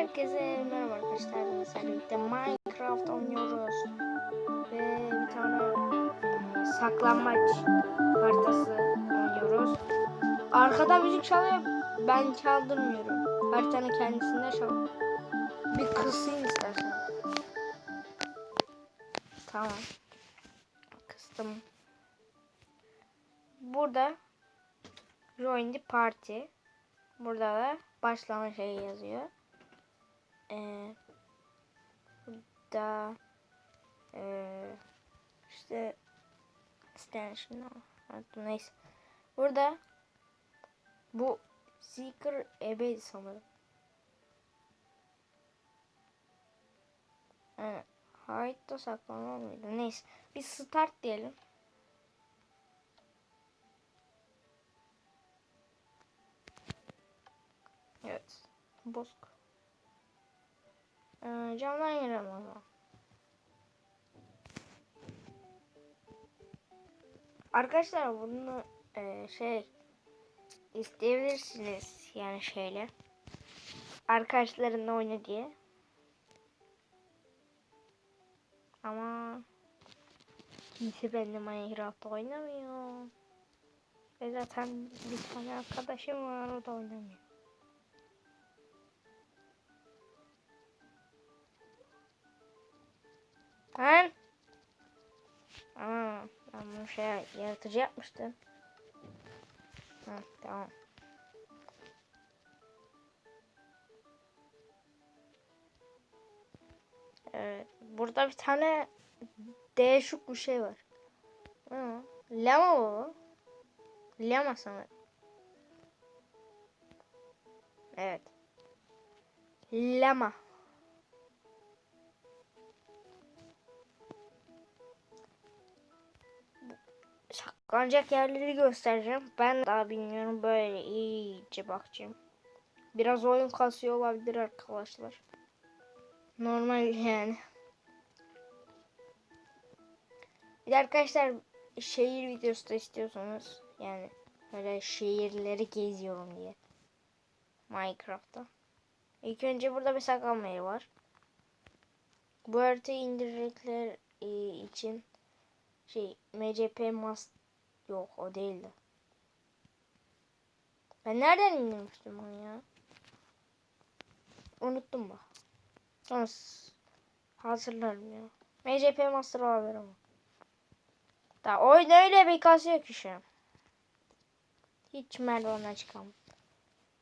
Herkese merhaba arkadaşlar. Birlikte Minecraft oynuyoruz. Ve bir tane e, saklanmaç haritası oynuyoruz. Arkada müzik çalıyor. Ben çaldırmıyorum. Haritanın kendisinde çal. Bir kısayım istersen. Tamam. Kıstım. Burada Join the party. Burada da başlama şeyi yazıyor. Ee, burada ee, işte extension artık neyse. Burada bu Seeker ebedi sanırım. Yani Hide'da saklanma mıydı? Neyse. Bir start diyelim. Evet. Bozuk. Ee, camdan yerim o zaman. Arkadaşlar bunu e, şey isteyebilirsiniz yani şeyle arkadaşlarınla oyna diye. Ama kimse benimle Minecraft oynamıyor. Ve zaten bir tane arkadaşım var o da oynamıyor. Lan. Aa, ben bunu şey yaratıcı yapmıştım. Ha, tamam. Evet, burada bir tane değişik bir şey var. Ha, lama bu. Lama sanırım. Evet. Lama. Saklanacak yerleri göstereceğim. Ben daha bilmiyorum böyle iyice bakacağım. Biraz oyun kasıyor olabilir arkadaşlar. Normal yani. Bir arkadaşlar şehir videosu da istiyorsanız yani böyle şehirleri geziyorum diye. Minecraft'ta. İlk önce burada bir saklanma yeri var. Bu haritayı indirecekler e, için şey MCP Must yok o değildi. Ben nereden indirmiştim onu ya? Unuttum bak. Ama hatırlarım ya. MCP Master olabilir ama. Da oyun öyle bir kasıyor ki şu an. Hiç merdivenden çıkamam.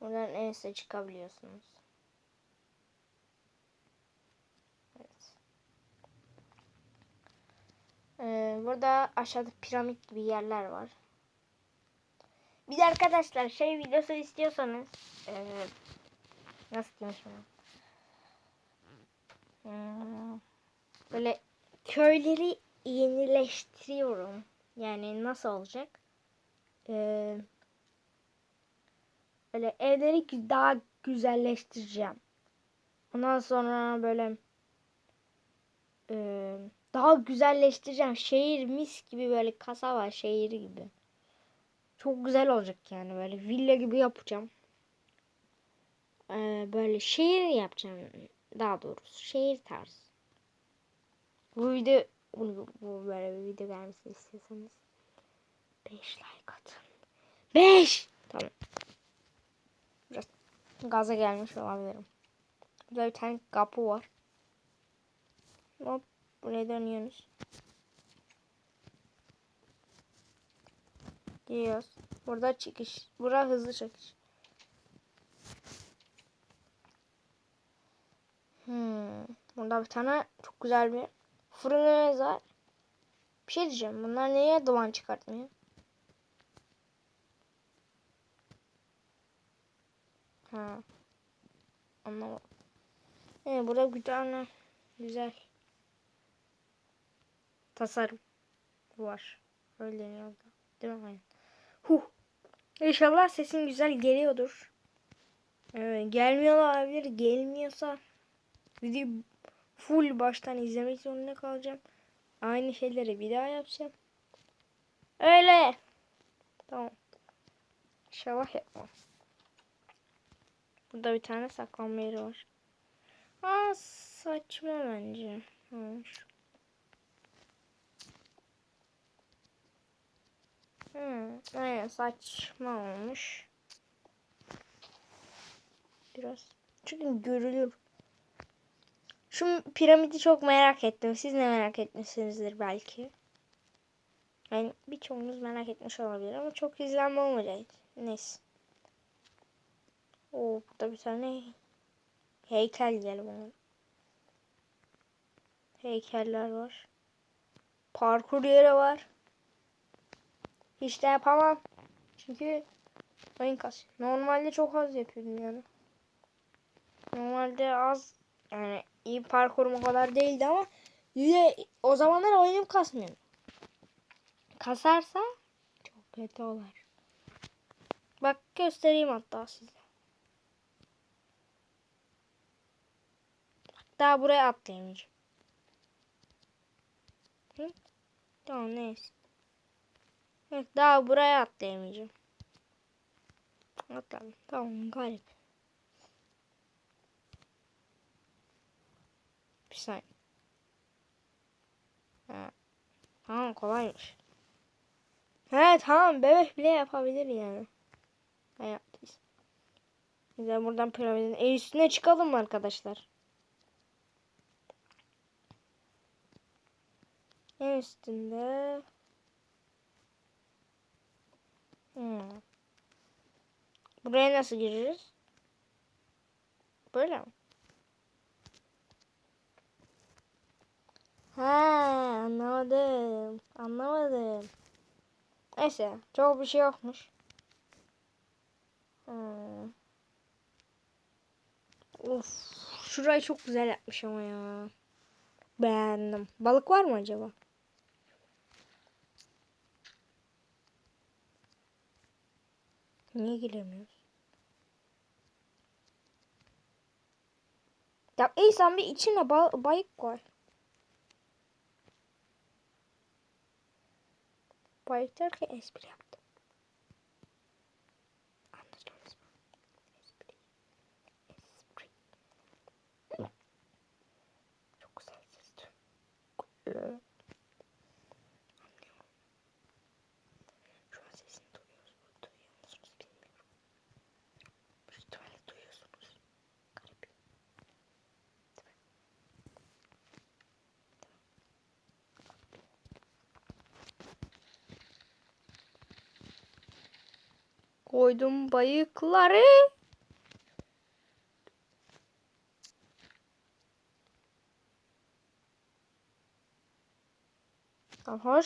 Buradan en üstte çıkabiliyorsunuz. Ee, burada aşağıda piramit gibi yerler var. Bir de arkadaşlar şey videosu istiyorsanız e, nasıl diyeyim şimdi? Hmm, böyle köyleri yenileştiriyorum. Yani nasıl olacak? Ee, böyle evleri daha güzelleştireceğim. Ondan sonra böyle eee daha güzelleştireceğim. Şehir mis gibi böyle kasaba şehri gibi. Çok güzel olacak yani böyle villa gibi yapacağım. Ee, böyle şehir yapacağım daha doğrusu şehir tarzı. Bu video bu, bu böyle bir video gelmesini istiyorsanız 5 like atın. 5 Tamam. Biraz gaza gelmiş olabilirim. Burada bir tane kapı var. Hop Buraya dönüyoruz. Gidiyoruz. Burada çıkış. Bura hızlı çıkış. Hmm. Burada bir tane çok güzel bir fırınımız var. Bir şey diyeceğim. Bunlar niye duman çıkartmıyor? Ha. Anlamadım. Evet, burada bir güzel tasarım var. Öyle deniyor Değil mi? Aynen. Huh. İnşallah sesim güzel geliyordur. Ee, gelmiyor olabilir. Gelmiyorsa video full baştan izlemek zorunda kalacağım. Aynı şeyleri bir daha yapacağım. Öyle. Tamam. İnşallah yapmam. Burada bir tane saklanma yeri var. Ha saçma bence. Ha, şu. Hmm, aynen saçma olmuş. Biraz. Çünkü görülür. Şu piramidi çok merak ettim. Siz ne merak etmişsinizdir belki. Yani birçoğunuz merak etmiş olabilir ama çok izlenme olmayacak. Neyse. Oo burada bir tane heykel gel bana. Heykeller var. Parkur yeri var. Hiç de yapamam. Çünkü oyun kasıyor. Normalde çok az yapıyordum yani. Normalde az yani iyi parkurum o kadar değildi ama yine o zamanlar oyunum kasmıyor. Kasarsa çok kötü olur. Bak göstereyim hatta size. Daha buraya atlayamayacağım. Hı? Tamam neyse. Daha buraya atlayamayacağım. Atladım. Tamam garip. Bir saniye. Ha. Tamam kolaymış. He tamam bebek bile yapabilir yani. Ne yaptıysa. Güzel buradan piramidin en üstüne çıkalım mı arkadaşlar? En üstünde. Hmm. Buraya nasıl gireriz? Böyle mi? Ha, anlamadım. Anlamadım. Neyse, çok bir şey yokmuş. Hmm. Of, şurayı çok güzel yapmış ama ya. Beğendim. Balık var mı acaba? Niye giremiyoruz? Ya insan bir içine ba bayık koy. Bayık derken espri yaptım. Anladınız mı? Espri. Espri. Çok güzel sesli. Anlıyorum. Şu an sesini duyuyoruz. Duyuyor musunuz bilmiyorum. Büyük ihtimalle duyuyorsunuz. Garip. Koydum bayıkları. Tamam.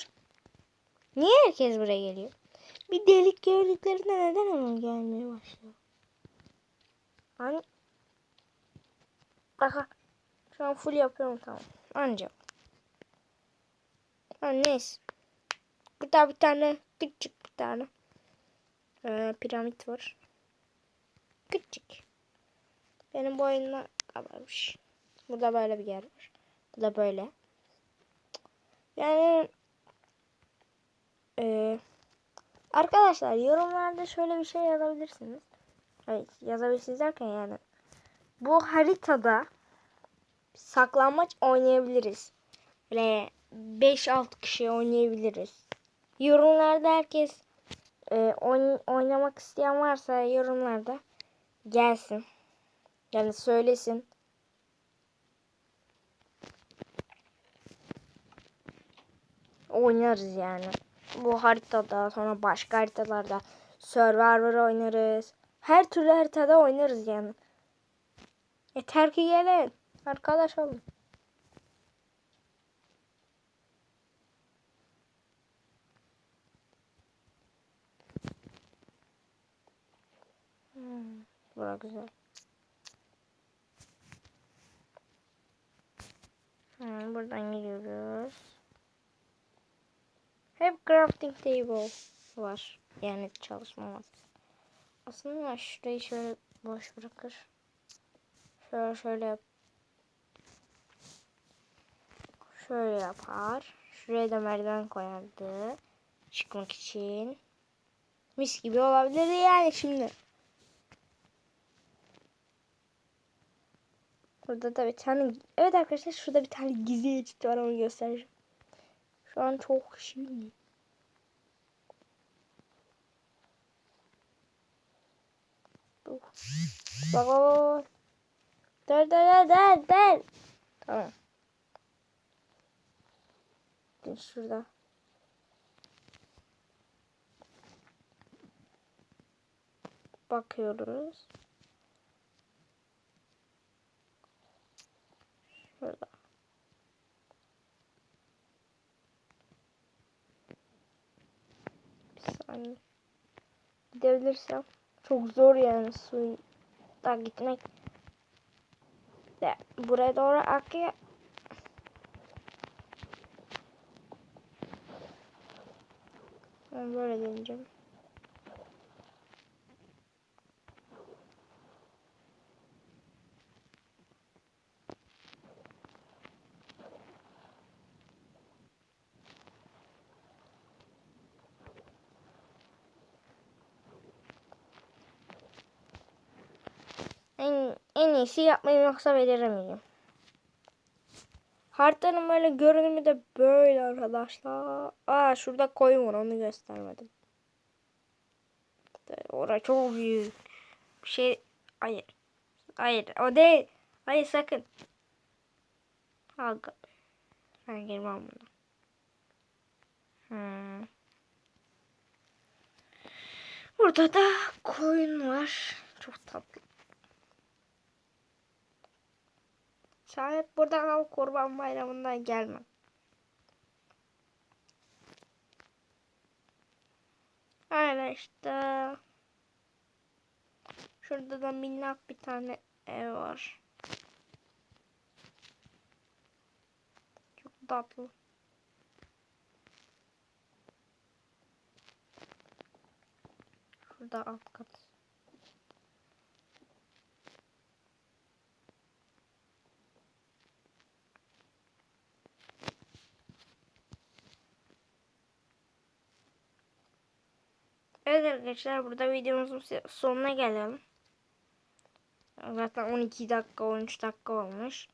Niye herkes buraya geliyor? Bir delik gördüklerinde neden hemen gelmeye başlıyor? Hani bak şu an full yapıyorum tamam. Ancak. Ha, neyse. Burada bir tane küçük bir tane ee, piramit var. Küçük. Benim boyumla kadarmış. Burada böyle bir yer var. Burada böyle. Yani e, arkadaşlar yorumlarda şöyle bir şey yazabilirsiniz. Evet yazabilirsiniz derken yani bu haritada saklanmaç oynayabiliriz. Böyle 5-6 kişi oynayabiliriz. Yorumlarda herkes e, oyn oynamak isteyen varsa yorumlarda gelsin. Yani söylesin. Oynarız yani. Bu haritada sonra başka haritalarda Survivor oynarız. Her türlü haritada oynarız yani. Yeter ki gelin. Arkadaş olun. Hmm, bura güzel. Hmm, buradan gidiyoruz. Hep crafting table var. Yani çalışma. Aslında şurayı şöyle boş bırakır. Şöyle şöyle yap. Şöyle yapar. Şuraya da merdiven koyardı. Çıkmak için. Mis gibi olabilir yani şimdi. Burada da bir tane evet arkadaşlar şurada bir tane gizli geçit var onu göstereceğim. Şu an çok şirin. Bak bak bak. Dur dur dur dur dur. Tamam. Dur şurada. Bakıyoruz. Şurada. Bir saniye. Gidebilirsem. Çok zor yani suyda gitmek. De buraya doğru akıyor. Ben böyle deneyeceğim. En, en iyisi yapmayı yoksa beceremeyeceğim. Haritanın böyle görünümü de böyle arkadaşlar. Aa şurada koyun var onu göstermedim. Orası çok büyük. Bir şey hayır. Hayır o değil. Hayır sakın. Aga. Ben girmem buna. Hmm. Burada da koyun var. Çok tatlı. Şayet buradan al kurban bayramından gelmem. Öyle işte. Şurada da minnak bir tane ev var. Çok tatlı. Şurada alt kat. Arkadaşlar burada videomuzun sonuna gelelim. Zaten 12 dakika 13 dakika olmuş.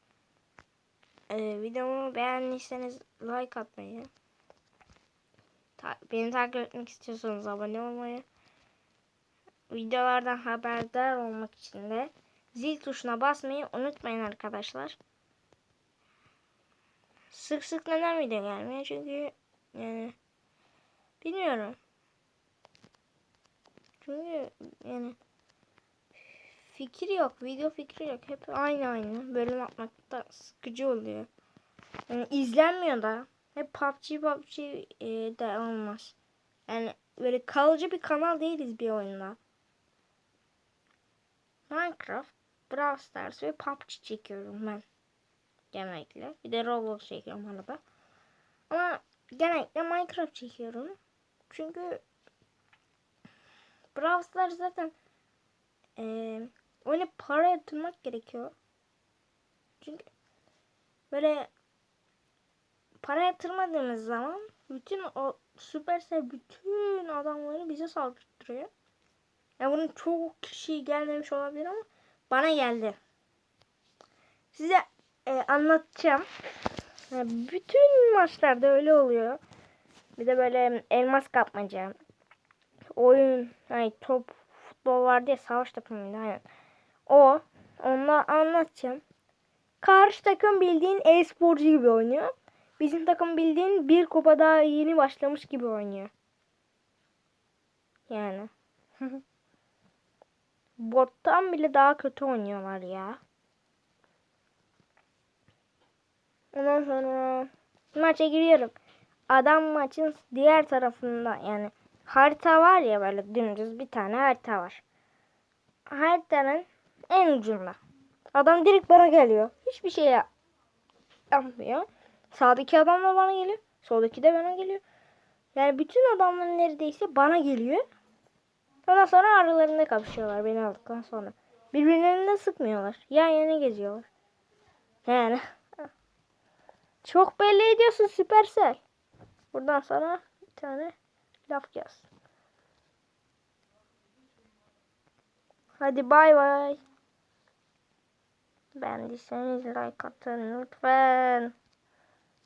Ee, videomu beğendiyseniz like atmayı. Ta beni takip etmek istiyorsanız abone olmayı. Videolardan haberdar olmak için de zil tuşuna basmayı unutmayın arkadaşlar. Sık sık neden video gelmiyor? Çünkü yani bilmiyorum. Çünkü yani fikir yok. Video fikri yok. Hep aynı aynı. Bölüm atmakta sıkıcı oluyor. Yani izlenmiyor da. Hep PUBG PUBG e, de olmaz. Yani böyle kalıcı bir kanal değiliz bir oyunda. Minecraft, Brawl Stars ve PUBG çekiyorum ben. Genellikle. Bir de Roblox çekiyorum arada. Ama genellikle Minecraft çekiyorum. Çünkü Brawl Stars zaten e, oyuna para yatırmak gerekiyor. Çünkü böyle para yatırmadığımız zaman bütün o Supercell bütün adamları bize saldırtıyor. Yani bunun çok kişi gelmemiş olabilir ama bana geldi. Size e, anlatacağım. Yani bütün maçlarda öyle oluyor. Bir de böyle elmas kapmaca, oyun hani top futbol vardı ya savaş takımıydı aynen. O onunla anlatacağım. Karşı takım bildiğin e-sporcu gibi oynuyor. Bizim takım bildiğin bir kupa daha yeni başlamış gibi oynuyor. Yani. Bottan bile daha kötü oynuyorlar ya. Ondan sonra maça giriyorum. Adam maçın diğer tarafında yani harita var ya böyle dümdüz bir tane harita var. Haritanın en ucunda. Adam direkt bana geliyor. Hiçbir şey yapmıyor. Sağdaki adam da bana geliyor. Soldaki de bana geliyor. Yani bütün adamlar neredeyse bana geliyor. Ondan sonra aralarında kapışıyorlar beni aldıktan sonra. Birbirlerini sıkmıyorlar. Yan yana geziyorlar. Yani. Çok belli ediyorsun Süpersel. Buradan sonra bir tane yaz. Hadi bay bay. Beğendiyseniz like atın lütfen.